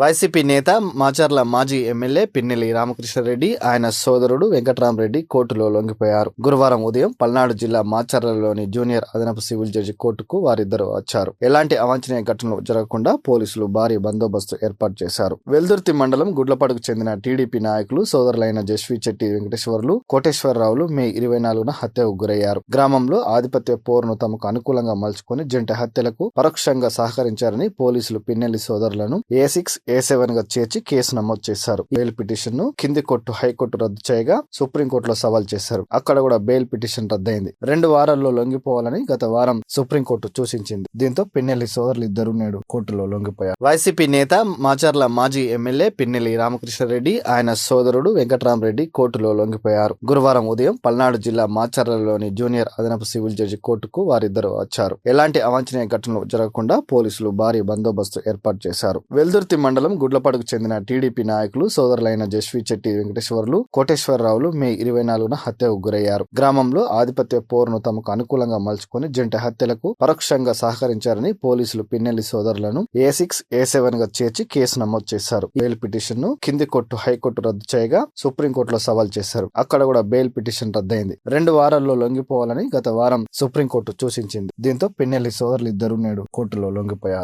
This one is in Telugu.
వైసీపీ నేత మాచర్ల మాజీ ఎమ్మెల్యే పిన్నెల్లి రామకృష్ణారెడ్డి ఆయన సోదరుడు వెంకటరామరెడ్డి కోర్టులో లొంగిపోయారు. గురువారం ఉదయం పల్నాడు జిల్లా మాచర్లలోని జూనియర్ అదనపు సివిల్ జడ్జి కోర్టుకు వారిద్దరు వచ్చారు. ఎలాంటి అవాంఛనీయ ఘటనలు జరగకుండా పోలీసులు భారీ బందోబస్తు ఏర్పాటు చేశారు. వెల్దుర్తి మండలం గుడ్లపాడుకు చెందిన టీడీపీ నాయకులు సోదరులైన జస్వి చెట్టి వెంకటేశ్వర్లు కోటేశ్వరరావులు మే ఇరవై నాలుగున హత్యకు గురయ్యారు. గ్రామంలో ఆధిపత్య పోరును తమకు అనుకూలంగా మలుచుకుని జంట హత్యలకు పరోక్షంగా సహకరించారని పోలీసులు పిన్నెల్లి సోదరులను ఏ సిక్స్ ఏ సెవెన్గా చేర్చి కేసు నమోదు చేశారు. బెయిల్ పిటిషన్ను కింది కోర్టు హైకోర్టు రద్దు చేయగా సుప్రీంకోర్టులో సవాల్ చేశారు. అక్కడ కూడా బెయిల్ పిటిషన్ రద్దయింది. రెండు వారాల్లో లొంగిపోవాలని గత వారం సుప్రీంకోర్టు సూచించింది. దీంతో పిన్నెల్లి సోదరులు ఇద్దరు నేడు కోర్టులో లొంగిపోయారు. వైసీపీ నేత మాచర్ల మాజీ ఎమ్మెల్యే పిన్నెల్లి రామకృష్ణారెడ్డి ఆయన సోదరుడు వెంకటరామరెడ్డి కోర్టులో లొంగిపోయారు. గురువారం ఉదయం పల్నాడు జిల్లా మాచర్లలోని జూనియర్ అదనపు సివిల్ జడ్జి కోర్టుకు వారిద్దరు వచ్చారు. ఎలాంటి అవాంఛనీయ ఘటనలు జరగకుండా పోలీసులు భారీ బందోబస్తు ఏర్పాటు చేశారు. వెల్దుర్తి మండలం గుడ్లపాడుకు చెందిన టీడీపీ నాయకులు సోదరులైన జస్వి చెట్టి వెంకటేశ్వర్లు కోటేశ్వరరావులు మే ఇరవై నాలుగున హత్యకు గురయ్యారు. గ్రామంలో ఆధిపత్య పోరును తమకు అనుకూలంగా మలుచుకుని జంట హత్యలకు పరోక్షంగా సహకరించారని పోలీసులు పిన్నెల్లి సోదరులను ఏ సిక్స్ ఏ సెవెన్గా చేర్చి కేసు నమోదు చేశారు. బెయిల్ పిటిషన్ను కింది కోర్టు హైకోర్టు రద్దు చేయగా సుప్రీంకోర్టులో సవాల్ చేశారు. అక్కడ కూడా బెయిల్ పిటిషన్ రద్దయింది. రెండు వారాల్లో లొంగిపోవాలని గత వారం సుప్రీంకోర్టు సూచించింది. దీంతో పిన్నెల్లి సోదరులు ఇద్దరు నేడు కోర్టులో లొంగిపోయారు.